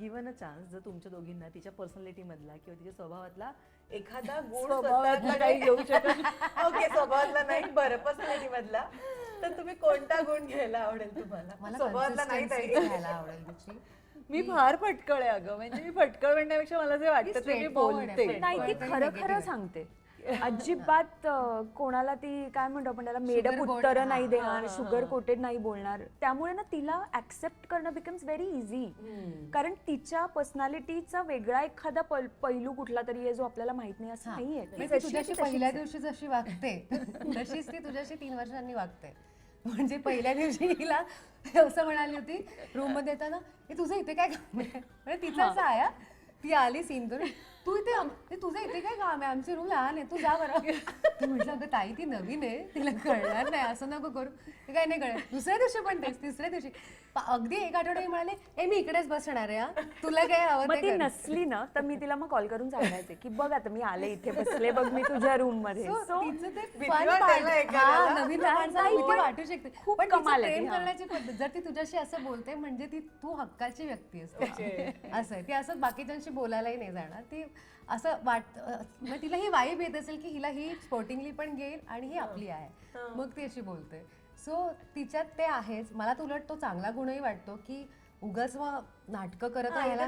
Given a chance जर तुमच्या दोघींना तिच्या पर्सनॅलिटी मधला किंवा तिच्या स्वभावातला एखादा गुण स्वभावातला स्वतःतला काही घेऊ शकत ओके स्वभावातला नाही बरं पर्सनॅलिटी मधला. तर तुम्ही कोणता गुण घ्यायला आवडेल तुम्हाला? मला स्वभावातला नाही consistency ताई. घ्यायला आवडेल तिची. मी फार फटकळ आहे अगं. म्हणजे मी फटकळ म्हणण्यापेक्षा मला जे वाटतं ते मी straightforward आहे, बोलते. पण- नाही ती खरं खरं. सांगते. अजिबात अं, कोणाला ती काय म्हणतो आपण त्याला मेडअप उत्तरं नाही हा, देणार शुगर कोटेड नाही बोलणार. त्यामुळे ना तिला ऍक्सेप्ट करणं बिकम्स व्हेरी इझी कारण तिच्या पर्सनॅलिटीचा वेगळा एखादा पल- पैलू कुठला तरी आहे जो आपल्याला माहीत नाही असं नाहीये. ती म्हणजे ती जशी आहे तुझ्याशी ती तशीच पहिल्या आहे. दिवशी जशी वागते तशीच ती तुझ्याशी तीन वर्षांनी वागते. म्हणजे पहिल्या दिवशी हिला असं म्हणाली होती रूममध्ये येताना हे तुझं इथे काय काम आहे? म्हणजे तिचं असं आहे हा. ती आली सीन करून तू इथे आम- हे तुझं इथे काय काम आहे? आमची रूम लहान आहे तू जा बरं. ती म्हटलं अगं ताई ती नवीन आहे. तिला कळणार नाही. असं नको करू. ते काय नाही कळणार दुसऱ्या दिवशी पण तेच तिसऱ्या दिवशी. प- अगदी एक आठवडे म्हणाले ए मी इकडेच बसणार आहे हा. तुला काय हवं मग ते ती कर." नसली ना तर मी तिला मग कॉल करून सांगायचे की बघ आता मी आले इथे बसले बघ मी तुझ्या रूममध्ये. So, So, तिचं ते भीती fun वाटेल part. ना हा, एखाद्याला. नवीन नाही, भीती पण वाटू शकते. खूप पण तिचं कमाल आहे ती, प्रेम हा. करण्याची पद्धत जर ती तुझ्याशी असं बोलते म्हणजे ती तू हक्काची व्यक्ती असते. असं आहे. ती असं बाकीच्यांशी बोलायलाही नाही जाणार. ती असं वाट मग तिला ही वाईब येत असेल की हिला ही स्पोर्टिंगली पण घेईल आणि ही आपली आहे. मग ती अशी बोलते. सो तिच्यात ते आहेच. मला तर उलट तो चांगला गुणही वाटतो की उगाच नाटकं करत राहायला.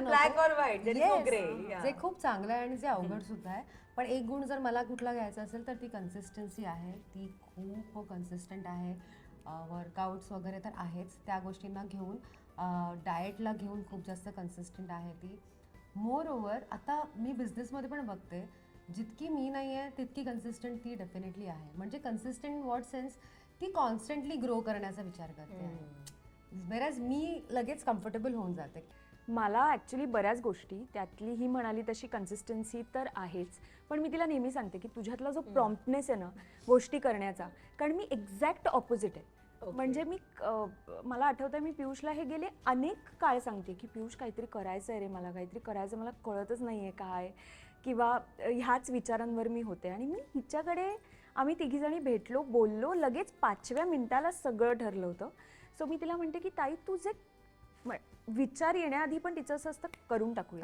जे खूप चांगलं आहे आणि जे अवघड सुद्धा आहे. पण एक गुण जर मला कुठला घ्यायचा असेल तर ती कन्सिस्टन्सी आहे. ती खूप कन्सिस्टंट आहे. वर्कआउट्स वगैरे तर आहेच. त्या गोष्टींना घेऊन डाएटला घेऊन खूप जास्त कन्सिस्टंट आहे ती. मोर ओव्हर आता मी बिझनेसमध्ये पण बघते जितकी मी नाही आहे तितकी कन्सिस्टंट ती डेफिनेटली आहे. म्हणजे कन्सिस्टंट वॉट सेन्स ती कॉन्स्टंटली ग्रो करण्याचा विचार करते. बेराज मी लगेच कम्फर्टेबल होऊन जाते. मला ॲक्च्युली बऱ्याच गोष्टी त्यातली ही म्हणाली तशी कन्सिस्टन्सी तर आहेच पण मी तिला नेहमी सांगते की तुझ्यातला जो प्रॉम्प्टनेस आहे ना गोष्टी करण्याचा कारण मी एक्झॅक्ट ऑपोजिट आहे. म्हणजे मी मला आठवतं मी पियुषला हे गेले अनेक काळ सांगते की पियुष काहीतरी करायचं आहे रे मला काहीतरी करायचं मला कळतच नाही आहे काय. किंवा ह्याच विचारांवर मी होते. आणि मी हिच्याकडे आम्ही तिघीजणी भेटलो बोललो लगेच पाचव्या मिनिटाला सगळं ठरलं होतं. सो मी तिला म्हणते की ताई तुझे म- विचार येण्याआधी पण तिचं असं असतं करून टाकूया.